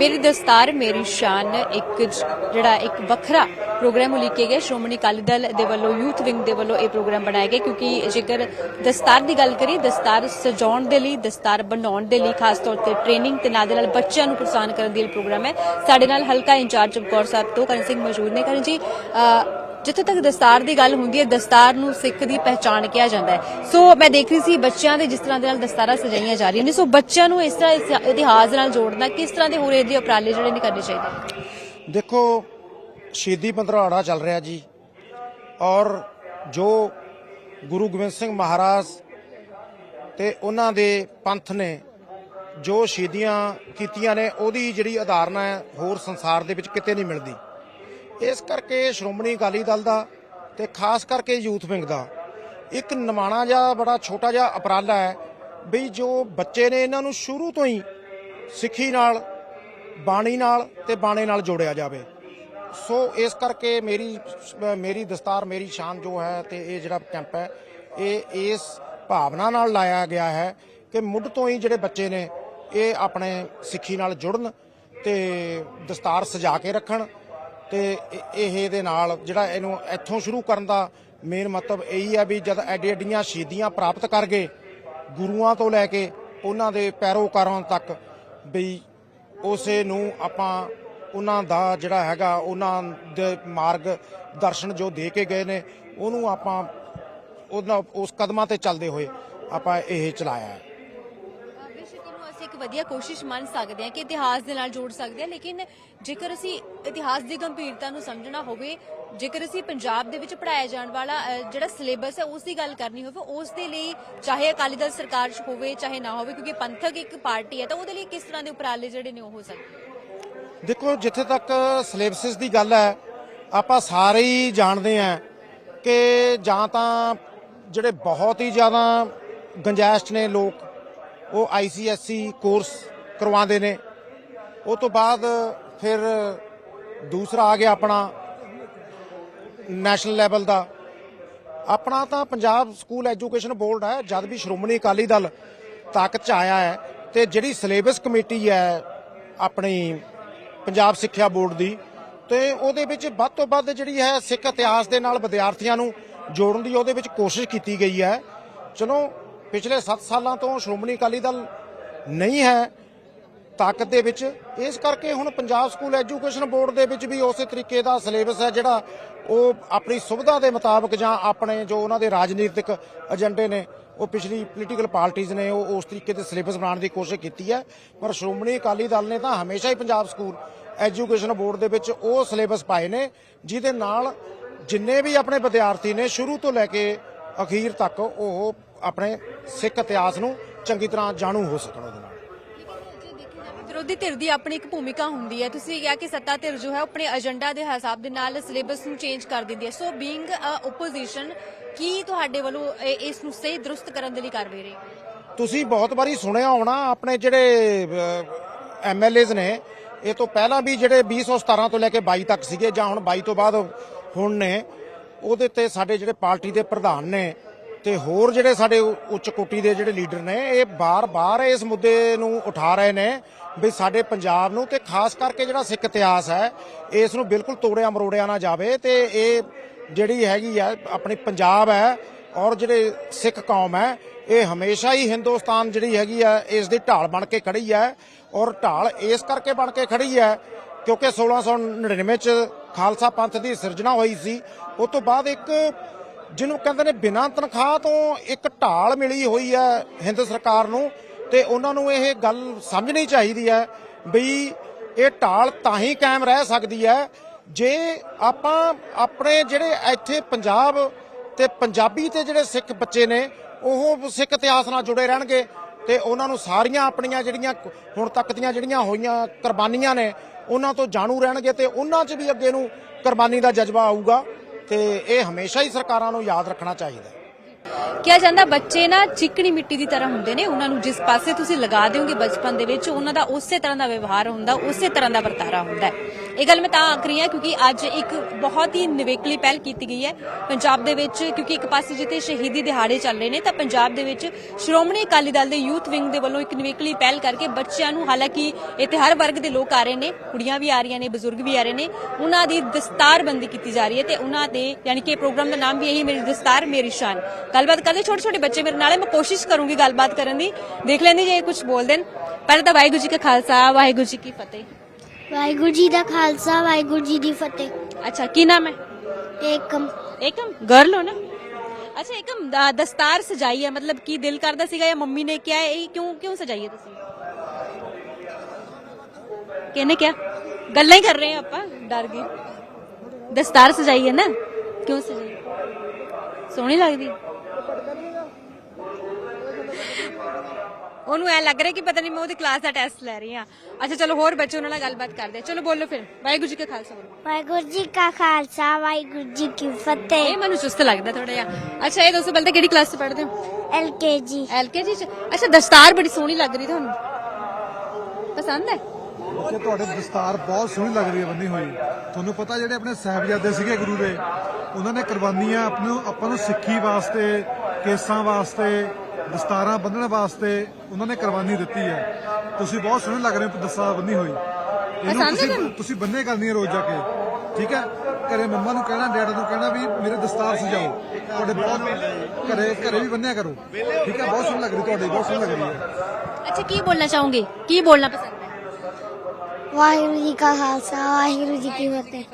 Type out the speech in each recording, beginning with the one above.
ਮੇਰੀ ਦਸਤਾਰ, ਮੇਰੀ ਸ਼ਾਨ, ਇੱਕ ਜਿਹੜਾ ਇੱਕ ਵੱਖਰਾ ਪ੍ਰੋਗਰਾਮ ਉਲੀਕੇ ਗਿਆ ਸ਼੍ਰੋਮਣੀ ਅਕਾਲੀ ਦਲ ਦੇ ਵੱਲੋਂ, ਯੂਥ ਵਿੰਗ ਦੇ ਵੱਲੋਂ ਇਹ ਪ੍ਰੋਗਰਾਮ ਬਣਾਇਆ ਗਿਆ ਕਿਉਂਕਿ ਜੇਕਰ ਦਸਤਾਰ ਦੀ ਗੱਲ ਕਰੀਏ, ਦਸਤਾਰ ਸਜਾਉਣ ਦੇ ਲਈ, ਦਸਤਾਰ ਬਣਾਉਣ ਦੇ ਲਈ, ਖਾਸ ਤੌਰ ਤੇ ਟ੍ਰੇਨਿੰਗ ਤੇ ਨਾਲ ਦੇ ਨਾਲ ਬੱਚਿਆਂ ਨੂੰ ਪ੍ਰੋਤਸਾਹਨ ਕਰਨ ਦੇ ਲਈ ਪ੍ਰੋਗਰਾਮ ਹੈ। ਸਾਡੇ ਨਾਲ ਹਲਕਾ ਇੰਚਾਰਜ ਚਮਕੌਰ ਸਾਹਿਬ ਤੋਂ ਕਰਨ ਸਿੰਘ ਮੌਜੂਦ ਨੇ। ਕਰਨ ਜੀ ਜਿੱਥੇ ਤੱਕ ਦਸਤਾਰ ਦੀ ਗੱਲ ਹੁੰਦੀ ਹੈ, ਦਸਤਾਰ ਨੂੰ ਸਿੱਖ ਦੀ ਪਹਿਚਾਣ ਕਿਹਾ ਜਾਂਦਾ ਹੈ। ਸੋ ਮੈਂ ਦੇਖ ਰਹੀ ਸੀ ਬੱਚਿਆਂ ਦੇ ਜਿਸ ਤਰ੍ਹਾਂ ਦੇ ਨਾਲ ਦਸਤਾਰਾਂ ਸਜਾਈਆਂ ਜਾ ਰਹੀਆਂ ਨੇ। ਸੋ ਬੱਚਿਆਂ ਨੂੰ ਇਸ ਤਰ੍ਹਾਂ ਇਤਿਹਾਸ ਨਾਲ ਜੋੜਨਾ, ਕਿਸ ਤਰ੍ਹਾਂ ਦੇ ਹੋਰ ਇਹਦੇ ਉਪਰਾਲੇ ਜਿਹੜੇ ਨੇ ਕਰਨੇ ਚਾਹੀਦੇ? ਦੇਖੋ, ਸ਼ਹੀਦੀ ਪੰਦਰਵਾੜਾ ਚੱਲ ਰਿਹਾ ਜੀ। ਔਰ ਜੋ ਗੁਰੂ ਗੋਬਿੰਦ ਸਿੰਘ ਮਹਾਰਾਜ ਤੇ ਉਹਨਾਂ ਦੇ ਪੰਥ ਨੇ ਜੋ ਸ਼ਹੀਦੀਆਂ ਕੀਤੀਆਂ ਨੇ, ਉਹਦੀ ਜਿਹੜੀ ਉਦਾਹਰਣ ਹੈ, ਹੋਰ ਸੰਸਾਰ ਦੇ ਵਿੱਚ ਕਿਤੇ ਨਹੀਂ ਮਿਲਦੀ। ਇਸ ਕਰਕੇ ਸ਼੍ਰੋਮਣੀ ਅਕਾਲੀ ਦਲ ਦਾ ਤੇ ਖਾਸ ਕਰਕੇ ਯੂਥ ਵਿੰਗ ਦਾ ਇੱਕ ਨਿਮਾਣਾ ਜਿਹਾ, ਬੜਾ ਛੋਟਾ ਜਿਹਾ ਉਪਰਾਲਾ ਹੈ ਵੀ ਜੋ ਬੱਚੇ ਨੇ ਇਹਨਾਂ ਨੂੰ ਸ਼ੁਰੂ ਤੋਂ ਹੀ ਸਿੱਖੀ ਨਾਲ, ਬਾਣੀ ਨਾਲ ਤੇ ਬਾਣੇ ਨਾਲ ਜੋੜਿਆ ਜਾਵੇ। ਸੋ ਇਸ ਕਰਕੇ ਮੇਰੀ ਮੇਰੀ ਦਸਤਾਰ, ਮੇਰੀ ਸ਼ਾਨ ਜੋ ਹੈ ਤੇ ਇਹ ਜਿਹੜਾ ਕੈਂਪ ਹੈ, ਇਹ ਇਸ ਭਾਵਨਾ ਨਾਲ ਲਾਇਆ ਗਿਆ ਹੈ ਕਿ ਮੁੱਢ ਤੋਂ ਹੀ ਜਿਹੜੇ ਬੱਚੇ ਨੇ, ਇਹ ਆਪਣੇ ਸਿੱਖੀ ਨਾਲ ਜੁੜਨ ਤੇ ਦਸਤਾਰ ਸਜਾ ਕੇ ਰੱਖਣ ਤੇ ਇਹ- ਇਹ ਦੇ ਨਾਲ ਜਿਹੜਾ ਇਹਨੂੰ ਇੱਥੋਂ ਸ਼ੁਰੂ ਕਰਨ ਦਾ ਮੇਨ ਮਤਲਬ ਇਹੀ ਹੈ ਵੀ ਜਦ ਐਡੀ ਐਡੀਆਂ ਸ਼ਹੀਦੀਆਂ ਪ੍ਰਾਪਤ ਕਰ ਗਏ ਗੁਰੂਆਂ ਤੋਂ ਲੈ ਕੇ ਉਹਨਾਂ ਦੇ ਪੈਰੋਕਾਰਾਂ ਤੱਕ ਵੀ ਉਸੇ ਨੂੰ ਆਪਾਂ ਉਹਨਾਂ ਦਾ ਜਿਹੜਾ ਹੈਗਾ ਉਹਨਾਂ ਦੇ ਮਾਰਗ ਦਰਸ਼ਨ ਜੋ ਦੇ ਕੇ ਗਏ ਨੇ, ਉਹਨੂੰ ਆਪਾਂ ਉਹਨਾਂ ਉਸ ਕਦਮਾਂ ਤੇ ਚੱਲਦੇ ਹੋਏ ਆਪਾਂ ਇਹ ਚਲਾਇਆ ਹੈ। ਇੱਕ ਵਧੀਆ ਕੋਸ਼ਿਸ਼ ਮੰਨ ਸਕਦੇ ਹਾਂ ਕਿ ਇਤਿਹਾਸ ਦੇ ਨਾਲ ਜੋੜ ਸਕਦੇ ਹਾਂ, ਲੇਕਿਨ ਜੇਕਰ ਅਸੀਂ ਇਤਿਹਾਸ ਦੀ ਗੰਭੀਰਤਾ ਨੂੰ ਸਮਝਣਾ ਹੋਵੇ, ਜੇਕਰ ਅਸੀਂ ਪੰਜਾਬ ਦੇ ਵਿੱਚ ਪੜਾਇਆ ਜਾਣ ਵਾਲਾ ਜਿਹੜਾ ਸਿਲੇਬਸ ਹੈ ਉਸ ਦੀ ਗੱਲ ਕਰਨੀ ਹੋਵੇ, ਉਸ ਦੇ ਲਈ ਚਾਹੇ ਅਕਾਲੀ ਦਲ ਸਰਕਾਰ 'ਚ ਹੋਵੇ ਚਾਹੇ ਨਾ ਹੋਵੇ, ਕਿਉਂਕਿ ਪੰਥਕ ਇੱਕ ਪਾਰਟੀ ਹੈ, ਤਾਂ ਉਹਦੇ ਲਈ ਕਿਸ ਤਰ੍ਹਾਂ ਦੇ ਉਪਰਾਲੇ ਜਿਹੜੇ ਨੇ ਉਹ ਹੋ ਸਕਦੇ ਦੇਖੋ, ਜਿੱਥੇ ਤੱਕ ਸਿਲੇਬਸਿਸ ਦੀ ਗੱਲ ਹੈ, ਆਪਾਂ ਸਾਰੇ ਹੀ ਜਾਣਦੇ ਹਾਂ ਕਿ ਜਾਂ ਤਾਂ ਜਿਹੜੇ ਬਹੁਤ ਹੀ ਜ਼ਿਆਦਾ ਗੰਜਾਇਸ਼ ਨੇ ਲੋਕ ਉਹ ਆਈਸੀਐਸਸੀ ਕੋਰਸ ਕਰਵਾਉਂਦੇ ਨੇ। ਉਹ ਤੋਂ ਬਾਅਦ ਫਿਰ ਦੂਸਰਾ ਆ ਗਿਆ ਆਪਣਾ ਨੈਸ਼ਨਲ ਲੈਵਲ ਦਾ। ਆਪਣਾ ਤਾਂ ਪੰਜਾਬ ਸਕੂਲ ਐਜੂਕੇਸ਼ਨ ਬੋਰਡ ਹੈ, ਜਦ ਵੀ ਸ਼੍ਰੋਮਣੀ ਅਕਾਲੀ ਦਲ ਤਾਕਤ ਚ ਆਇਆ ਹੈ ਤੇ ਜਿਹੜੀ ਸਿਲੇਬਸ ਕਮੇਟੀ ਹੈ ਆਪਣੀ ਪੰਜਾਬ ਸਿੱਖਿਆ ਬੋਰਡ ਦੀ, ਤੇ ਉਹਦੇ ਵਿੱਚ ਵੱਧ ਤੋਂ ਵੱਧ ਜਿਹੜੀ ਹੈ ਸਿੱਖ ਇਤਿਹਾਸ ਦੇ ਨਾਲ ਵਿਦਿਆਰਥੀਆਂ ਨੂੰ ਜੋੜਨ ਦੀ ਉਹਦੇ ਵਿੱਚ ਕੋਸ਼ਿਸ਼ ਕੀਤੀ ਗਈ ਹੈ। ਚਲੋ ਪਿਛਲੇ 7 ਸਾਲਾਂ ਤੋਂ ਸ਼੍ਰੋਮਣੀ ਅਕਾਲੀ ਦਲ ਨਹੀਂ ਹੈ ਤਾਕਤ ਦੇ ਵਿੱਚ। ਇਸ ਕਰਕੇ ਹੁਣ ਪੰਜਾਬ ਸਕੂਲ ਐਜੂਕੇਸ਼ਨ ਬੋਰਡ ਦੇ ਵਿੱਚ ਵੀ ਉਸੇ ਤਰੀਕੇ ਦਾ ਸਿਲੇਬਸ ਹੈ ਜਿਹੜਾ ਉਹ ਆਪਣੀ ਸੁਵਿਧਾ ਦੇ ਮੁਤਾਬਕ ਜਾਂ ਆਪਣੇ ਜੋ ਉਹਨਾਂ ਦੇ ਰਾਜਨੀਤਿਕ ਏਜੰਡੇ ਨੇ, ਉਹ ਪਿਛਲੀ ਪੋਲੀਟੀਕਲ ਪਾਰਟੀਆਂ ਨੇ ਉਹ ਉਸ ਤਰੀਕੇ ਦੇ ਸਿਲੇਬਸ ਬਣਾਉਣ ਦੀ ਕੋਸ਼ਿਸ਼ ਕੀਤੀ ਹੈ। ਪਰ ਸ਼੍ਰੋਮਣੀ ਅਕਾਲੀ ਦਲ ਨੇ ਤਾਂ ਹਮੇਸ਼ਾ ਹੀ ਪੰਜਾਬ ਸਕੂਲ ਐਜੂਕੇਸ਼ਨ ਬੋਰਡ ਦੇ ਵਿੱਚ ਉਹ ਸਿਲੇਬਸ ਪਾਏ ਨੇ, ਜਿਹਦੇ ਨਾਲ ਜਿੰਨੇ ਵੀ ਆਪਣੇ ਵਿਦਿਆਰਥੀ ਨੇ ਸ਼ੁਰੂ ਤੋਂ ਲੈ ਕੇ ਅਖੀਰ ਤੱਕ ਉਹ ਆਪਣੇ ਸਿੱਖ ਇਤਿਹਾਸ ਨੂੰ ਚੰਗੀ ਤਰ੍ਹਾਂ ਜਾਣੂ ਹੋ ਸਕਣ ਉਹਦੇ ਨਾਲ। ਵਿਰੋਧੀ ਧਿਰ ਦੀ ਆਪਣੀ ਇੱਕ ਭੂਮਿਕਾ ਹੁੰਦੀ ਹੈ। ਤੁਸੀਂ ਕਿਹਾ ਕਿ ਸੱਤਾ ਧਿਰ ਜੋ ਹੈ ਆਪਣੇ ਏਜੰਡਾ ਦੇ ਹਿਸਾਬ ਦੇ ਨਾਲ ਸਿਲੇਬਸ ਨੂੰ ਚੇਂਜ ਕਰ ਦਿੰਦੀ ਹੈ। ਸੋ ਬੀਇੰਗ ਅ ਆਪੋਜੀਸ਼ਨ ਕੀ ਤੁਹਾਡੇ ਵੱਲੋਂ ਇਸ ਨੂੰ ਸਹੀ ਦਰੁਸਤ ਕਰਨ ਦੇ ਲਈ ਕਾਰਵਾਈ ਰਹੀ ਤੁਸੀਂ ਬਹੁਤ ਵਾਰੀ ਸੁਣਿਆ ਹੋਣਾ ਆਪਣੇ ਜਿਹੜੇ ਐਮਐਲਏਜ਼ ਨੇ ਇਹ ਤੋਂ ਪਹਿਲਾਂ ਵੀ ਜਿਹੜੇ 2017 ਤੋਂ ਲੈ ਕੇ 22 ਤੱਕ ਸੀਗੇ ਜਾਂ ਹੁਣ 22 ਤੋਂ ਬਾਅਦ ਹੁਣ ਨੇ ਉਹਦੇ ਤੇ ਸਾਡੇ ਜਿਹੜੇ ਪਾਰਟੀ ਦੇ ਪ੍ਰਧਾਨ ਨੇ ਤੇ ਹੋਰ ਜਿਹੜੇ ਸਾਡੇ ਉੱਚ ਕੋਟੀ ਦੇ ਜਿਹੜੇ ਲੀਡਰ ਨੇ, ਇਹ ਬਾਰ-ਬਾਰ ਇਸ ਮੁੱਦੇ ਨੂੰ ਉਠਾ ਰਹੇ ਨੇ ਵੀ ਸਾਡੇ ਪੰਜਾਬ ਨੂੰ ਤੇ ਖਾਸ ਕਰਕੇ ਜਿਹੜਾ ਸਿੱਖ ਇਤਿਹਾਸ ਹੈ, ਇਸ ਨੂੰ ਬਿਲਕੁਲ ਤੋੜਿਆ ਮਰੋੜਿਆ ਨਾ ਜਾਵੇ ਤੇ ਇਹ ਜਿਹੜੀ ਹੈਗੀ ਆ, ਆਪਣੀ ਪੰਜਾਬ ਹੈ ਔਰ ਜਿਹੜੇ ਸਿੱਖ ਕੌਮ ਹੈ, ਇਹ ਹਮੇਸ਼ਾ ਹੀ ਹਿੰਦੁਸਤਾਨ ਜਿਹੜੀ ਹੈਗੀ ਆ, ਇਸ ਦੀ ਢਾਲ ਬਣ ਕੇ ਖੜੀ ਹੈ ਔਰ ਢਾਲ ਇਸ ਕਰਕੇ ਬਣ ਕੇ ਖੜੀ ਹੈ ਕਿਉਂਕਿ 1699 ਚ ਖਾਲਸਾ ਪੰਥ ਦੀ ਸਿਰਜਣਾ ਹੋਈ ਸੀ ਉਸ ਤੋਂ ਬਾਅਦ ਇੱਕ ਜਿਹਨੂੰ ਕਹਿੰਦੇ ਨੇ ਬਿਨਾਂ ਤਨਖਾਹ ਤੋਂ ਇੱਕ ਢਾਲ ਮਿਲੀ ਹੋਈ ਹੈ ਹਿੰਦ ਸਰਕਾਰ ਨੂੰ ਤੇ ਉਹਨਾਂ ਨੂੰ ਇਹ ਗੱਲ ਸਮਝਣੀ ਚਾਹੀਦੀ ਹੈ ਬਈ ਇਹ ਢਾਲ ਤਾਂ ਹੀ ਕਾਇਮ ਰਹਿ ਸਕਦੀ ਹੈ ਜੇ ਆਪਾਂ ਆਪਣੇ ਜਿਹੜੇ ਇੱਥੇ ਪੰਜਾਬ ਤੇ ਪੰਜਾਬੀ ਤੇ ਜਿਹੜੇ ਸਿੱਖ ਬੱਚੇ ਨੇ, ਉਹ ਸਿੱਖ ਇਤਿਹਾਸ ਨਾਲ ਜੁੜੇ ਰਹਿਣਗੇ ਤੇ ਉਹਨਾਂ ਨੂੰ ਸਾਰੀਆਂ ਆਪਣੀਆਂ ਜਿਹੜੀਆਂ ਹੁਣ ਤੱਕ ਦੀਆਂ ਜਿਹੜੀਆਂ ਹੋਈਆਂ ਕੁਰਬਾਨੀਆਂ ਨੇ, ਉਹਨਾਂ ਤੋਂ ਜਾਣੂ ਰਹਿਣਗੇ ਤੇ ਉਹਨਾਂ 'ਚ ਵੀ ਅੱਗੇ ਨੂੰ ਕੁਰਬਾਨੀ ਦਾ ਜਜ਼ਬਾ ਆਊਗਾ। ਤੇ ਇਹ ਹਮੇਸ਼ਾ ਹੀ ਸਰਕਾਰਾਂ ਨੂੰ ਯਾਦ ਰੱਖਣਾ ਚਾਹੀਦਾ ਕਿਹਾ ਜਾਂਦਾ ਬੱਚੇ ਨਾ ਚਿਕਣੀ ਮਿੱਟੀ ਦੀ ਤਰ੍ਹਾਂ ਹੁੰਦੇ ਨੇ, ਉਹਨਾਂ ਨੂੰ ਜਿਸ ਪਾਸੇ ਤੁਸੀਂ ਲਗਾ ਦਿਓਗੇ ਬਚਪਨ ਦੇ ਵਿੱਚ, ਉਹਨਾਂ ਦਾ ਉਸੇ ਤਰ੍ਹਾਂ ਦਾ ਵਿਵਹਾਰ ਹੁੰਦਾ, ਉਸੇ ਤਰ੍ਹਾਂ ਦਾ ਵਰਤਾਰਾ ਹੁੰਦਾ ਇਹ ਗੱਲ ਮੈਂ ਤਾਂ ਆਖ ਰਹੀ ਹਾਂ ਕਿਉਂਕਿ ਅੱਜ ਇੱਕ ਬਹੁਤ ਹੀ ਨਿਵੇਕਲੀ ਪਹਿਲ ਕੀਤੀ ਗਈ ਹੈ ਪੰਜਾਬ ਦੇ ਵਿੱਚ, ਕਿਉਂਕਿ ਇੱਕ ਪਾਸੇ ਜਿੱਥੇ ਸ਼ਹੀਦੀ ਦਿਹਾੜੇ ਚੱਲ ਰਹੇ ਨੇ, ਤਾਂ ਪੰਜਾਬ ਦੇ ਵਿੱਚ ਸ਼੍ਰੋਮਣੀ ਅਕਾਲੀ ਦਲ ਦੇ ਯੂਥ ਵਿੰਗ ਦੇ ਵੱਲੋਂ ਇੱਕ ਨਿਵੇਕਲੀ ਪਹਿਲ ਕਰਕੇ ਬੱਚਿਆਂ ਨੂੰ ਹਾਲਾਂਕਿ ਇੱਥੇ ਹਰ ਵਰਗ ਦੇ ਲੋਕ ਆ ਰਹੇ ਨੇ, ਕੁੜੀਆਂ ਵੀ ਆ ਰਹੀਆਂ ਨੇ, ਬਜ਼ੁਰਗ ਵੀ ਆ ਰਹੇ ਨੇ, ਉਹਨਾਂ ਦੀ ਦਸਤਾਰਬੰਦੀ ਕੀਤੀ ਜਾ ਰਹੀ ਹੈ ਤੇ ਉਹਨਾਂ ਦੇ ਯਾਨੀ ਕਿ ਪ੍ਰੋਗਰਾਮ ਦਾ ਨਾਮ ਵੀ ਇਹੀ ਮੇਰੀ ਦਸਤਾਰ, ਮੇਰੀ ਸ਼ਾਨ। ਗੱਲਬਾਤ ਕਰਦੇ ਛੋਟੇ ਛੋਟੇ ਬੱਚੇ ਮੇਰੇ ਨਾਲ ਹੈ, ਮੈਂ ਕੋਸ਼ਿਸ਼ ਕਰੂੰਗੀ ਗੱਲਬਾਤ ਕਰਨ ਦੀ। ਦੇਖ ਲੈਂਦੀ ਜੇ ਕੁਝ ਬੋਲ ਦੇਣ ਪਹਿਲਾਂ ਤਾਂ ਵਾਹਿਗੁਰੂ ਜੀ ਕਾ ਖਾਲਸਾ, ਵਾਹਿਗੁਰੂ ਜੀ ਕੀ ਫਤਿਹ। ਵਾਹਿਗੁਰੂ ਜੀ ਦਾ ਖਾਲਸਾ ਵਾਹਿਗੁਰੂ ਜੀ ਦੀ ਫਤਿਹ। ਅੱਛਾ ਕੀ ਨਾਮ ਹੈ? ਏਕਮ। ਏਕਮ? ਗਰਲ ਹੋ ਨਾ। ਅੱਛਾ ਏਕਮ ਦ- ਦਸਤਾਰ ਸਜਾਈ ਹੈ ਮਤਲਬ ਕੀ ਦਿਲ ਕਰਦਾ ਸੀਗਾ ਜਾਂ ਮੰਮੀ ਨੇ ਕਿਹਾ ਇਹ ਕਿਉਂ ਕਿਉਂ ਸਜਾਈ ਹੈ ਤੁਸੀਂ? ਕਿਹਨੇ ਕਿਹਾ? ਗੱਲਾਂ ਹੀ ਕਰ ਰਹੇ ਹਾਂ ਆਪਾਂ ਡਰ ਗਏ। ਦਸਤਾਰ ਸਜਾਈ ਹੈ ਨਾ ਕਿਉਂ ਸਜਾਈ ਸੋਹਣੀ ਲੱਗਦੀ। ਉਹਨੂੰ ਐ ਲੱਗ ਰਿਹਾ ਕਿ ਪਤਾ ਨਹੀਂ ਮੈਂ ਉਹਦੀ ਕਲਾਸ ਦਾ ਟੈਸਟ ਲੈ ਰਹੀ ਹਾਂ। ਅੱਛਾ ਚਲੋ ਹੋਰ ਬੱਚੇ ਉਹਨਾਂ ਨਾਲ ਗੱਲਬਾਤ ਕਰਦੇ ਆ। ਚਲੋ ਬੋਲੋ ਫਿਰ। ਵਾਹਿਗੁਰੂ ਜੀ ਕਾ ਖਾਲਸਾ ਬੋਲੋ। ਵਾਹਿਗੁਰੂ ਜੀ ਕਾ ਖਾਲਸਾ ਵਾਹਿਗੁਰੂ ਜੀ ਕੀ ਫਤਿਹ। ਇਹ ਮੈਨੂੰ ਚੁਸਤ ਲੱਗਦਾ ਥੋੜਾ ਜਿਹਾ। ਅੱਛਾ ਇਹ ਦੱਸੋ ਪਹਿਲਾਂ ਕਿਹੜੀ ਕਲਾਸ 'ਚ ਪੜ੍ਹਦੇ ਹੋ? ਐਲਕੇਜੀ ਐਲਕੇਜੀ 'ਚ। ਅੱਛਾ ਦਸਤਾਰ ਬੜੀ ਸੋਹਣੀ ਲੱਗ ਰਹੀ ਤੁਹਾਨੂੰ? ਪਸੰਦ ਹੈ? ਕਿ ਤੁਹਾਡੇ ਦਸਤਾਰ ਬਹੁਤ ਸੋਹਣੀ ਲੱਗ ਰਹੀ ਹੈ ਬੰਨੀ ਹੋਈ। ਤੁਹਾਨੂੰ ਪਤਾ ਜਿਹੜੇ ਆਪਣੇ ਸਾਹਿਬਜ਼ਾਦੇ ਸੀਗੇ ਗੁਰੂ ਦੇ ਉਹਨਾਂ ਨੇ ਕੁਰਬਾਨੀਆਂ ਆਪ ਨੂੰ ਆਪਾਂ ਨੂੰ ਸਿੱਖੀ ਵਾਸਤੇ ਕੇਸਾਂ ਵਾਸਤੇ ਦਸਤਾਰਾਂ ਬੰਨਣ ਵਾਸਤੇ ਉਹਨਾਂ ਨੇ ਕੁਰਬਾਨੀ ਦਿੱਤੀ ਹੈ। ਤੁਸੀਂ ਬਹੁਤ ਸੋਹਣੇ ਲੱਗ ਰਹੇ ਹੋ ਦਸਤਾਰ ਬੰਨੀ ਹੋਈ। ਇਹਨੂੰ ਤੁਸੀਂ? ਤੁਸੀਂ ਬੰਨੇ ਕਰਨੀ ਹੈ ਰੋਜ਼ ਜਾ ਕੇ। ਠੀਕ ਹੈ? ਘਰੇ ਮੰਮਾ ਨੂੰ ਕਹਿਣਾ ਡੈਡਾ ਨੂੰ ਕਹਿਣਾ ਵੀ ਮੇਰੇ ਦਸਤਾਰ ਸਜਾਓ। ਤੁਹਾਡੇ ਬਹੁਤ ਘਰੇ ਘਰੇ ਵੀ ਬੰਨਿਆ ਕਰੋ। ਠੀਕ ਹੈ? ਬਹੁਤ ਸੋਹਣੀ ਲੱਗ ਰਹੀ ਤੁਹਾਡੀ ਬਹੁਤ ਸੋਹਣੀ ਲੱਗ ਰਹੀ ਹੈ। ਅੱਛਾ ਕੀ ਬੋਲਣਾ ਚਾਹੋਗੇ? ਕੀ ਬੋਲਣਾ ਪਸੰਦ ਹੈ? ਵਾਹਿਗੁਰੂ ਜੀ ਕਾ ਖਾਲਸਾ ਵਾਹਿਗੁਰੂ ਜੀ ਕੀ ਫਤਿਹ।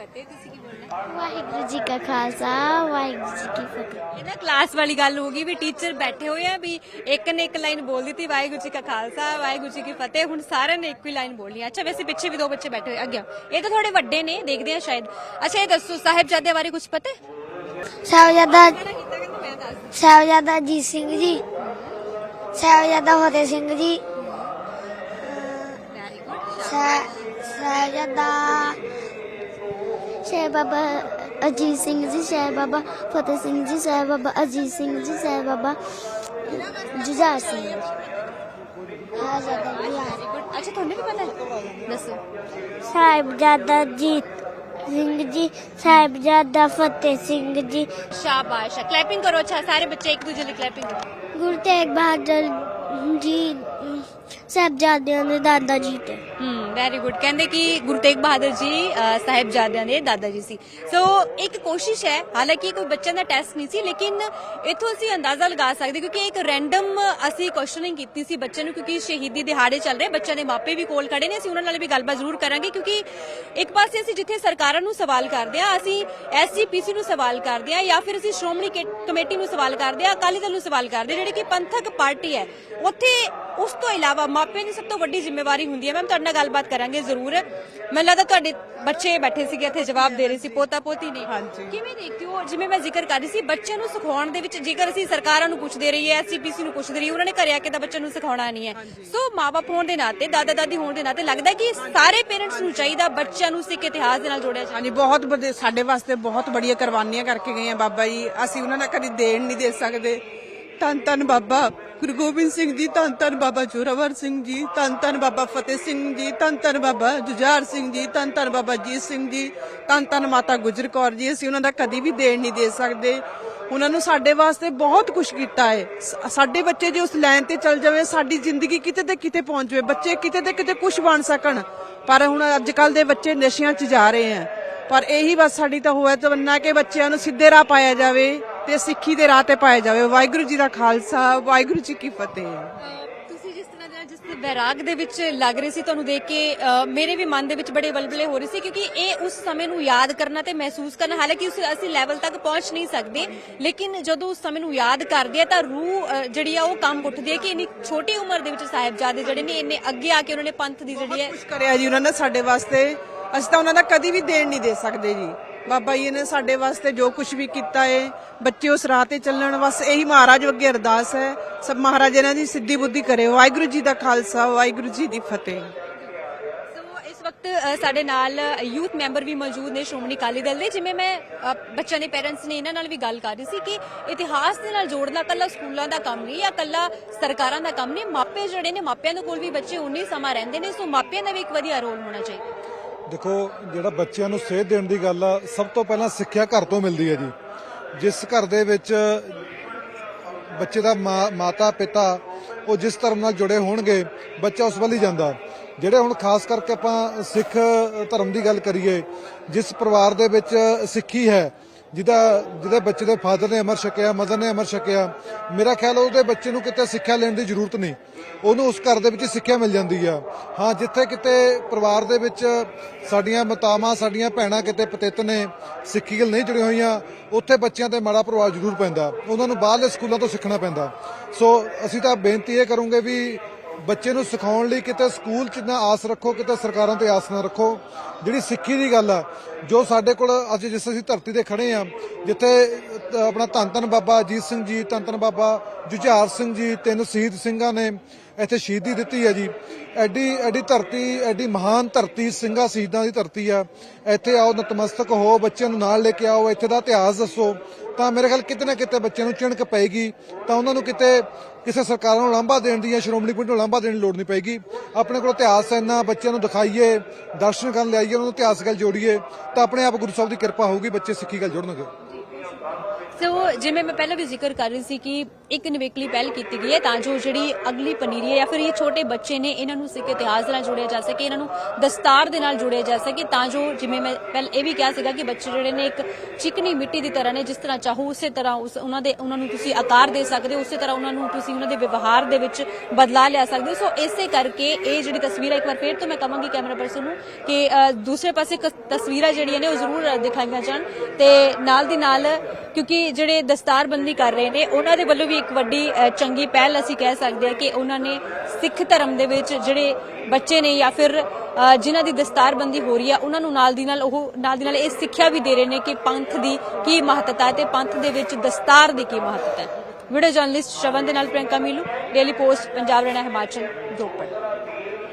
ਵਾਹਿਗੁਰੂ ਜੀ ਕਾ ਖਾਲਸਾ ਵਾਹਿਗੁਰੂ ਜੀ ਕੀ ਫਤਿਹ। ਇਹ ਨਾ ਕਲਾਸ ਵਾਲੀ ਗੱਲ ਹੋ ਗਈ ਵੀ ਟੀਚਰ ਬੈਠੇ ਹੋਏ ਆ ਵੀ ਇੱਕ ਨੇ ਇੱਕ ਲਾਈਨ ਬੋਲ ਦਿੱਤੀ ਵਾਹਿਗੁਰੂ ਜੀ ਕਾ ਖਾਲਸਾ ਵਾਹਿਗੁਰੂ ਜੀ ਕੀ ਫਤਿਹ। ਹੁਣ ਸਾਰਿਆਂ ਨੇ ਇੱਕੋ ਹੀ ਲਾਈਨ ਬੋਲਣੀ। ਅੱਛਾ ਵੈਸੇ ਪਿੱਛੇ ਵੀ ਦੋ ਬੱਚੇ ਬੈਠੇ ਹੋਏ ਅੱਗੇ। ਇਹ ਤਾਂ ਥੋੜੇ ਵੱਡੇ ਨੇ ਦੇਖਦੇ ਆ ਸ਼ਾਇਦ। ਅੱਛਾ ਇਹ ਦੱਸੋ ਸਾਹਿਬਜ਼ਾਦਿਆਂ ਬਾਰੇ ਕੁਝ ਪਤਾ ਹੈ? ਸਾਹਿਬਜ਼ਾਦਾ ਸਾਹਿਬਜ਼ਾਦਾ ਅਜੀਤ ਸਿੰਘ ਜੀ। ਸਾਹਿਬਜ਼ਾਦਾ ਫਤਿਹ ਸਿੰਘ ਜੀ। ਸ਼ਹਿ ਬਾਬਾ ਅਜੀਤ ਸਿੰਘ ਜੀ ਸ਼ਹਿ ਬਾਬਾ ਫਤਿਹ ਸਿੰਘ ਜੀ ਸ਼ਹਿ ਬਾਬਾ ਅਜੀਤ ਸਿੰਘ ਜੀ ਸ਼ਹਿ ਬਾਬਾ ਜੁਝਾਰ ਸਿੰਘ ਜੀ ਹਾਂ ਜ਼ਿਆਦਾ ਵੈਰੀ ਗੁੱਡ ਅੱਛਾ ਤੁਹਾਨੂੰ ਵੀ ਪਤਾ ਹੈ ਦੱਸੋ ਸਾਹਿਬਜ਼ਾਦਾ ਅਜੀਤ ਸਿੰਘ ਜੀ ਸਾਹਿਬਜ਼ਾਦਾ ਫਤਿਹ ਸਿੰਘ ਜੀ ਸ਼ਾਬਾਸ਼ ਕਲੈਪਿੰਗ ਕਰੋ ਅੱਛਾ ਸਾਰੇ ਬੱਚੇ ਇੱਕ ਦੂਜੇ ਲਈ ਕਲੈਪਿੰਗ ਕਰੋ ਗੁਰੂ ਤੇਗ ਬਹਾਦਰ ਜੀ ਅਮ, ਸਾਹਿਬਜ਼ਾਦਿਆਂ ਦੇ ਦਾਦਾ ਜੀ ਤੇ। ਹਮ ਵੈਰੀ ਗੁੱਡ ਕਹਿੰਦੇ ਕਿ ਗੁਰੂ ਤੇਗ ਬਹਾਦਰ ਜੀ ਅ, ਸਾਹਿਬਜ਼ਾਦਿਆਂ ਦੇ ਦਾਦਾ ਜੀ ਸੀ। ਸੋ ਇੱਕ ਕੋਸ਼ਿਸ਼ ਹੈ ਹਾਲਾਂਕਿ ਕੋਈ ਬੱਚਿਆਂ ਦਾ ਟੈਸਟ ਨਹੀਂ ਸੀ ਲੇਕਿਨ ਇਥੋਂ ਅਸੀਂ ਅੰਦਾਜ਼ਾ ਲਗਾ ਸਕਦੇ ਕਿਉਂਕਿ ਇੱਕ ਰੈਂਡਮ ਅਸੀਂ ਕੁਐਸਚਨਿੰਗ ਕੀਤੀ ਸੀ ਬੱਚਿਆਂ ਨੂੰ ਕਿਉਂਕਿ ਸ਼ਹੀਦੀ ਦਿਹਾੜੇ ਚੱਲ ਰਹੇ ਬੱਚਿਆਂ ਦੇ ਮਾਪੇ ਵੀ ਕੋਲ ਖੜੇ ਨੇ ਅਸੀਂ ਉਹਨਾਂ ਨਾਲ ਵੀ ਗੱਲਬਾਤ ਜ਼ਰੂਰ ਕਰਾਂਗੇ ਕਿਉਂਕਿ ਇੱਕ ਪਾਸੇ ਅਸੀਂ ਜਿੱਥੇ ਸਰਕਾਰਾਂ ਨੂੰ ਸਵਾਲ ਕਰਦੇ ਆ ਅਸੀਂ ਐਸਜੀਪੀਸੀ ਨੂੰ ਸਵਾਲ ਕਰਦੇ ਆ ਜਾਂ ਫਿਰ ਅਸੀਂ ਸ਼੍ਰੋਮਣੀ ਕੇ- ਕਮੇਟੀ ਨੂੰ ਸਵਾਲ ਕਰਦੇ ਆ ਅਕਾਲੀ ਦਲ ਨੂੰ ਸਵਾਲ ਕਰਦੇ ਆ, ਜਿਹੜੀ ਕਿ ਪੰਥਕ ਪਾਰਟੀ ਹੈ ਉੱਥੇ ਉਸ ਤੋਂ ਇਲਾਵਾ ਮਾਪਿਆਂ ਦੀ ਸਭ ਤੋਂ ਵੱਡੀ ਜ਼ਿੰਮੇਵਾਰੀ ਹੁੰਦੀ ਹੈ। ਮੈਮ ਤੁਹਾਡੇ ਨਾਲ ਗੱਲਬਾਤ ਕਰਾਂਗੇ ਜ਼ਰੂਰ। ਮੈਨੂੰ ਲੱਗਦਾ ਤੁਹਾਡੇ ਬੱਚੇ ਬੈਠੇ ਸੀਗੇ ਇੱਥੇ ਜਵਾਬ ਦੇ ਰਹੇ ਸੀ ਪੋਤਾ ਪੋਤੀ ਨੇ ਕਿਵੇਂ ਦੇਖਦੇ ਹੋ ਜਿਵੇਂ ਮੈਂ ਜ਼ਿਕਰ ਕਰ ਰਹੀ ਸੀ ਬੱਚਿਆਂ ਨੂੰ ਸਿਖਾਉਣ ਦੇ ਵਿੱਚ ਜੇਕਰ ਅਸੀਂ ਸਰਕਾਰਾਂ ਨੂੰ ਪੁੱਛਦੇ ਰਹੀਏ ਐਸਸੀਪੀਸੀ ਨੂੰ ਪੁੱਛਦੇ ਰਹੀਏ ਉਹਨਾਂ ਨੇ ਘਰੇ ਆ ਕੇ ਤਾਂ ਬੱਚਿਆਂ ਨੂੰ ਸਿਖਾਉਣਾ ਨਹੀਂ ਹੈ। ਸੋ ਮਾਪੇ ਹੋਣ ਦੇ ਨਾਤੇ ਦਾਦਾ ਦਾਦੀ ਹੋਣ ਦੇ ਨਾਤੇ ਲੱਗਦਾ ਕਿ ਸਾਰੇ ਪੇਰੈਂਟਸ ਨੂੰ ਚਾਹੀਦਾ ਬੱਚਿਆਂ ਨੂੰ ਸਿੱਖ ਇਤਿਹਾਸ ਦੇ ਨਾਲ ਜੋੜਿਆ ਜਾਵੇ। ਹਾਂਜੀ ਬਹੁਤ ਵੱਡੇ ਸਾਡੇ ਵਾਸਤੇ ਬਹੁਤ ਬੜੀਆਂ ਕੁਰਬਾਨੀਆਂ ਕਰਕੇ ਗਏ ਆ ਬਾਬਾ ਜੀ। ਅਸੀਂ ਉਹਨਾਂ ਦਾ ਕਦੀ ਦੇਣ ਨਹੀਂ ਦੇ ਸਕਦੇ। ਧੰਨ ਧੰਨ ਬਾਬਾ। ਗੁਰੂ ਗੋਬਿੰਦ ਸਿੰਘ ਜੀ, ਧੰਨ ਧੰਨ ਬਾਬਾ ਜੋਰਾਵਰ ਸਿੰਘ ਜੀ, ਧੰਨ ਧੰਨ ਬਾਬਾ ਫਤਿਹ ਸਿੰਘ ਜੀ, ਧੰਨ ਧੰਨ ਬਾਬਾ ਜੁਝਾਰ ਸਿੰਘ ਜੀ, ਧੰਨ ਧੰਨ ਬਾਬਾ ਜੀਤ ਸਿੰਘ ਜੀ, ਧੰਨ ਧੰਨ ਮਾਤਾ ਗੁਜਰ ਕੌਰ ਜੀ। ਅਸੀਂ ਉਹਨਾਂ ਦਾ ਕਦੀ ਵੀ ਦੇਣ ਨਹੀਂ ਦੇ ਸਕਦੇ। ਉਹਨਾਂ ਨੂੰ ਸਾਡੇ ਵਾਸਤੇ ਬਹੁਤ ਕੁਝ ਕੀਤਾ ਹੈ। ਸਾਡੇ ਬੱਚੇ ਜੇ ਉਸ ਲਾਈਨ ਤੇ ਚੱਲ ਜਾਵੇ, ਸਾਡੀ ਜ਼ਿੰਦਗੀ ਕਿਤੇ ਤੇ ਕਿਤੇ ਪਹੁੰਚ ਜਾਵੇ। ਬੱਚੇ ਕਿਤੇ ਤੇ ਕਿਤੇ ਕੁਝ ਬਣ ਸਕਣ। ਪਰ ਹੁਣ ਅੱਜ ਕੱਲ ਦੇ ਬੱਚੇ ਨਸ਼ਿਆਂ 'ਚ ਜਾ ਰਹੇ ਆ ਪਰ ਇਹੀ ਬਸ ਸਾਡੀ ਤਾਂ ਹੋਇਆ ਤਮੰਨਾ ਕਿ ਬੱਚਿਆਂ ਨੂੰ ਸਿੱਧੇ ਰਾਹ ਪਾਇਆ ਜਾਵੇ ਤੇ ਸਿੱਖੀ ਦੇ ਰਾਹ ਤੇ ਪਾਇਆ ਜਾਵੇ। ਵਾਹਿਗੁਰੂ ਜੀ ਦਾ ਖਾਲਸਾ ਵਾਹਿਗੁਰੂ ਜੀ ਕੀ ਫਤਿਹ। ਤੁਸੀਂ ਜਿਸ ਤਰ੍ਹਾਂ ਦਾ ਜਿਸ ਵੈਰਾਗ ਦੇ ਵਿੱਚ ਲੱਗ ਰਹੀ ਸੀ ਤੁਹਾਨੂੰ ਦੇਖ ਕੇ ਅ, ਮੇਰੇ ਵੀ ਮਨ ਦੇ ਵਿੱਚ ਬੜੇ ਬਲਬਲੇ ਹੋ ਰਹੇ ਸੀ ਕਿਉਂਕਿ ਇਹ ਉਸ ਸਮੇਂ ਨੂੰ ਯਾਦ ਕਰਨਾ ਤੇ ਮਹਿਸੂਸ ਕਰਨਾ ਹਾਲਾਂਕਿ ਉਸ ਅਸੀਂ ਲੈਵਲ ਤੱਕ ਪਹੁੰਚ ਨਹੀਂ ਸਕਦੇ ਲੇਕਿਨ ਜਦੋਂ ਉਸ ਸਮੇਂ ਨੂੰ ਯਾਦ ਕਰਦੇ ਆ ਤਾਂ ਰੂਹ ਅ, ਜਿਹੜੀ ਆ ਉਹ ਕੰਮ ਉੱਠਦੀ ਹੈ ਕਿ ਇੰਨੀ ਛੋਟੀ ਉਮਰ ਦੇ ਵਿੱਚ ਸਾਹਿਬਜ਼ਾਦੇ ਜਿਹੜੇ ਨੇ ਇੰਨੇ ਅੱਗੇ ਆ ਕੇ ਉਹਨਾਂ ਨੇ ਪੰਥ ਦੀ ਜਿਹੜੀ ਹੈ ਕੁਝ ਕਰਿਆ ਜੀ ਉਹਨਾਂ ਨੇ ਸਾਡੇ ਵਾਸਤੇ ਅਸੀਂ ਤਾਂ ਉਹਨਾਂ ਦਾ ਕਦੀ ਵੀ ਦੇਣ ਨਹੀਂ ਦੇ ਸਕਦੇ ਜੀ। ਬਾਬਾ ਜੀ ਨੇ ਸਾਡੇ ਵਾਸਤੇ ਜੋ ਕੁਝ ਵੀ ਕੀਤਾ ਹੈ ਬੱਚੇ ਉਸ ਰਾਹ ਤੇ ਚੱਲਣ, ਬਸ ਇਹੀ ਮਹਾਰਾਜ ਅੱਗੇ ਅਰਦਾਸ ਹੈ। ਸਭ ਮਹਾਰਾਜ ਇਹਨਾਂ ਦੀ ਸਿੱਧੀ ਬੁੱਧੀ ਕਰੇ। ਵਾਹਿਗੁਰੂ ਜੀ ਦਾ ਖਾਲਸਾ, ਵਾਹਿਗੁਰੂ ਜੀ ਦੀ ਫਤਿਹ। ਇਸ ਵਕਤ ਸਾਡੇ ਨਾਲ ਯੂਥ ਮੈਂਬਰ ਵੀ ਮੌਜੂਦ ਨੇ ਸ਼੍ਰੋਮਣੀ ਅਕਾਲੀ ਦਲ ਦੇ, ਜਿਵੇਂ ਮੈਂ ਬੱਚਿਆਂ ਦੇ ਪੇਰੈਂਟਸ ਨੇ ਇਹਨਾਂ ਨਾਲ ਵੀ ਗੱਲ ਕਰ ਰਹੀ ਸੀ ਕਿ ਇਤਿਹਾਸ ਦੇ ਨਾਲ ਜੋੜਨਾ ਕੱਲਾ ਸਕੂਲਾਂ ਦਾ ਕੰਮ ਨਹੀਂ ਜਾਂ ਕੱਲਾ ਸਰਕਾਰਾਂ ਦਾ ਕੰਮ ਨਹੀਂ, ਮਾਪੇ ਜਿਹੜੇ ਨੇ ਮਾਪਿਆਂ ਦੇ ਕੋਲ ਵੀ ਬੱਚੇ ਉਨੀ ਸਮਾਂ ਰਹਿੰਦੇ ਨੇ, ਸੋ ਮਾਪਿਆਂ ਦਾ ਵੀ ਇੱਕ ਵਧੀਆ ਰੋਲ ਹੋਣਾ ਚਾਹੀਦਾ। ਦੇਖੋ, ਜਿਹੜਾ ਬੱਚਿਆਂ ਨੂੰ ਸੇਧ ਦੇਣ ਦੀ ਗੱਲ ਆ, ਸਭ ਤੋਂ ਪਹਿਲਾਂ ਸਿੱਖਿਆ ਘਰ ਤੋਂ ਮਿਲਦੀ ਹੈ ਜੀ। ਜਿਸ ਘਰ ਦੇ ਵਿੱਚ ਬੱਚੇ ਦਾ ਮਾਂ- ਮਾਤਾ, ਪਿਤਾ, ਉਹ ਜਿਸ ਧਰਮ ਨਾਲ ਜੁੜੇ ਹੋਣਗੇ, ਬੱਚਾ ਉਸ ਵੱਲ ਹੀ ਜਾਂਦਾ। ਜਿਹੜੇ ਹੁਣ ਖਾਸ ਕਰਕੇ ਆਪਾਂ ਸਿੱਖ ਧਰਮ ਦੀ ਗੱਲ ਕਰੀਏ, ਜਿਸ ਪਰਿਵਾਰ ਦੇ ਵਿੱਚ ਸਿੱਖੀ ਹੈ ਜਿਹਦਾ ਜਿਹਦੇ ਬੱਚੇ ਦੇ ਫਾਦਰ ਨੇ ਅਮਰ ਛਕਿਆ ਮਦਰ ਨੇ ਅਮਰ ਛਕਿਆ, ਮੇਰਾ ਖਿਆਲ ਉਹਦੇ ਬੱਚੇ ਨੂੰ ਕਿਤੇ ਸਿੱਖਿਆ ਲੈਣ ਦੀ ਜ਼ਰੂਰਤ ਨਹੀਂ। ਉਹਨੂੰ ਉਸ ਘਰ ਦੇ ਵਿੱਚ ਹੀ ਸਿੱਖਿਆ ਮਿਲ ਜਾਂਦੀ ਆ। ਹਾਂ, ਜਿੱਥੇ ਕਿਤੇ ਪਰਿਵਾਰ ਦੇ ਵਿੱਚ ਸਾਡੀਆਂ ਮਾਤਾਵਾਂ, ਸਾਡੀਆਂ ਭੈਣਾਂ ਕਿਤੇ ਪਤਿਤ ਨੇ, ਸਿੱਖੀ ਗੱਲ ਨਹੀਂ ਜੁੜੀਆਂ ਹੋਈਆਂ, ਉੱਥੇ ਬੱਚਿਆਂ ਤੇ ਮਾੜਾ ਪ੍ਰਭਾਵ ਜ਼ਰੂਰ ਪੈਂਦਾ। ਉਹਨਾਂ ਨੂੰ ਬਾਹਰਲੇ ਸਕੂਲਾਂ ਤੋਂ ਸਿੱਖਣਾ ਪੈਂਦਾ। ਸੋ ਅਸੀਂ ਤਾਂ ਬੇਨਤੀ ਇਹ ਕਰੂੰਗੇ ਵੀ ਬੱਚੇ ਨੂੰ ਸਿਖਾਉਣ ਲਈ ਕਿਤੇ ਸਕੂਲ 'ਚ ਨਾ ਆਸ ਰੱਖੋ, ਕਿਤੇ ਸਰਕਾਰਾਂ ਤੇ ਆਸ ਨਾ ਰੱਖੋ। ਜਿਹੜੀ ਸਿੱਖੀ ਦੀ ਗੱਲ ਆ, ਜੋ ਸਾਡੇ ਕੋਲ ਅੱਜ ਜਿਸ ਅਸੀਂ ਧਰਤੀ ਤੇ ਖੜੇ ਆ, ਜਿੱਥੇ ਆਪਣਾ ਧੰਨ ਧੰਨ ਬਾਬਾ ਅਜੀਤ ਸਿੰਘ ਜੀ, ਧੰਨ ਧੰਨ ਬਾਬਾ ਜੁਝਾਰ ਸਿੰਘ ਜੀ, ਤਿੰਨ ਸ਼ਹੀਦ ਸਿੰਘਾਂ ਨੇ ਇੱਥੇ ਸ਼ਹੀਦੀ ਦਿੱਤੀ ਹੈ ਜੀ। ਐਡੀ ਐਡੀ ਧਰਤੀ, ਐਡੀ ਮਹਾਨ ਧਰਤੀ, ਸਿੰਘਾਂ ਸ਼ਹੀਦਾਂ ਦੀ ਧਰਤੀ ਆ ਇੱਥੇ ਆਓ, ਨਤਮਸਤਕ ਹੋ, ਬੱਚਿਆਂ ਨੂੰ ਨਾਲ ਲੈ ਕੇ ਆਓ, ਇੱਥੇ ਦਾ ਇਤਿਹਾਸ ਦੱਸੋ। ਤਾਂ ਮੇਰੇ ਖਿਆਲ ਕਿਤੇ ਨਾ ਕਿਤੇ ਬੱਚਿਆਂ ਨੂੰ ਚਿਣਕ ਪਏਗੀ। ਤਾਂ ਉਹਨਾਂ ਨੂੰ ਕਿਤੇ ਕਿਸੇ ਸਰਕਾਰਾਂ ਨੂੰ ਲਾਂਭਾ ਦੇਣ ਦੀ ਜਾਂ ਸ਼੍ਰੋਮਣੀ ਕਮੇਟੀ ਨੂੰ ਲਾਂਭਾ ਦੇਣ ਦੀ ਲੋੜ ਨਹੀਂ ਪਏਗੀ। ਆਪਣੇ ਕੋਲ ਇਤਿਹਾਸ ਹੈ ਇੰਨਾ, ਬੱਚਿਆਂ ਨੂੰ ਦਿਖਾਈਏ, ਦਰਸ਼ਨ ਕਰਨ ਲਿਆਈਏ ਉਹਨਾਂ ਨੂੰ ਇਤਿਹਾਸ ਗੱਲ ਜੋੜੀਏ, ਤਾਂ ਆਪਣੇ ਆਪ ਗੁਰੂ ਸਾਹਿਬ ਦੀ ਕਿਰਪਾ ਹੋਊਗੀ, ਬੱਚੇ ਸਿੱਖੀ ਗੱਲ ਜੋੜਨਗੇ। ਸੋ ਜਿਵੇਂ ਮੈਂ ਪਹਿਲਾਂ ਵੀ ਜ਼ਿਕਰ ਕਰ ਰਹੀ ਸੀ ਕਿ ਇੱਕ ਨਿਵੇਕਲੀ ਪਹਿਲ ਕੀਤੀ ਗਈ ਹੈ ਤਾਂ ਜੋ ਜਿਹੜੀ ਅਗਲੀ ਪਨੀਰੀ ਹੈ ਜਾਂ ਫਿਰ ਇਹ ਛੋਟੇ ਬੱਚੇ ਨੇ ਇਹਨਾਂ ਨੂੰ ਸਿੱਖ ਇਤਿਹਾਸ ਨਾਲ ਜੋੜਿਆ ਜਾ ਸਕੇ, ਇਹਨਾਂ ਨੂੰ ਦਸਤਾਰ ਦੇ ਨਾਲ ਜੋੜਿਆ ਜਾ ਸਕੇ ਤਾਂ ਜੋ ਜਿਵੇਂ ਮੈਂ ਪਹਿਲ ਇਹ ਵੀ ਕਿਹਾ ਸੀਗਾ ਕਿ ਬੱਚੇ ਜਿਹੜੇ ਨੇ ਇੱਕ ਚਿਕਨੀ ਮਿੱਟੀ ਦੀ ਤਰ੍ਹਾਂ ਨੇ, ਜਿਸ ਤਰ੍ਹਾਂ ਚਾਹੋ ਉਸੇ ਤਰ੍ਹਾਂ ਉਸ ਉਹਨਾਂ ਦੇ ਉਹਨਾਂ ਨੂੰ ਤੁਸੀਂ ਆਕਾਰ ਦੇ ਸਕਦੇ ਹੋ, ਉਸੇ ਤਰ੍ਹਾਂ ਉਹਨਾਂ ਨੂੰ ਤੁਸੀਂ ਉਹਨਾਂ ਦੇ ਵਿਵਹਾਰ ਦੇ ਵਿੱਚ ਬਦਲਾ ਲਿਆ ਸਕਦੇ ਹੋ। ਸੋ ਇਸੇ ਕਰਕੇ ਇਹ ਜਿਹੜੀ ਤਸਵੀਰ ਹੈ ਇੱਕ ਵਾਰ ਫੇਰ ਤੋਂ ਮੈਂ ਕਹਾਂਗੀ ਕੈਮਰਾ ਪਰਸਨ ਨੂੰ ਕਿ ਦੂਸਰੇ ਪਾਸੇ ਤਸਵੀਰਾਂ ਜਿਹੜੀਆਂ ਨੇ ਉਹ ਜ਼ਰੂਰ ਦਿਖਾਈਆਂ ਜਾਣ ਤੇ ਨਾਲ ਦੀ ਨਾਲ ਕਿਉਂਕਿ ਜਿਹੜੇ ਦਸਤਾਰਬੰਦੀ ਕਰ ਰਹੇ ਨੇ, ਉਹਨਾਂ ਦੇ ਵੱਲੋਂ ਵੀ ਇੱਕ ਵੱਡੀ ਚੰਗੀ ਪਹਿਲ ਅਸੀਂ ਕਹਿ ਸਕਦੇ ਹਾਂ ਕਿ ਉਹਨਾਂ ਨੇ ਸਿੱਖ ਧਰਮ ਦੇ ਵਿੱਚ ਜਿਹੜੇ ਬੱਚੇ ਨੇ ਜਾਂ ਫਿਰ ਅ, ਜਿਨ੍ਹਾਂ ਦੀ ਦਸਤਾਰਬੰਦੀ ਹੋ ਰਹੀ ਆ ਉਹਨਾਂ ਨੂੰ ਨਾਲ ਦੀ ਨਾਲ ਉਹ ਨਾਲ ਦੀ ਨਾਲ ਇਹ ਸਿੱਖਿਆ ਵੀ ਦੇ ਰਹੇ ਨੇ ਕਿ ਪੰਥ ਦੀ ਕੀ ਮਹੱਤਤਾ ਹੈ ਤੇ ਪੰਥ ਦੇ ਵਿੱਚ ਦਸਤਾਰ ਦੀ ਕੀ ਮਹੱਤਤਾ ਹੈ। ਵੀਡੀਓ ਜਰਨਲਿਸਟ ਸ਼ਵਨ ਦੇ ਨਾਲ ਪ੍ਰਿਯੰਕਾ ਮੀਲੂ ਡੇਲੀ ਪੋਸਟ ਪੰਜਾਬ ਰਹਿਣਾ ਹਿਮਾਚਲ ਰੋਪੜ।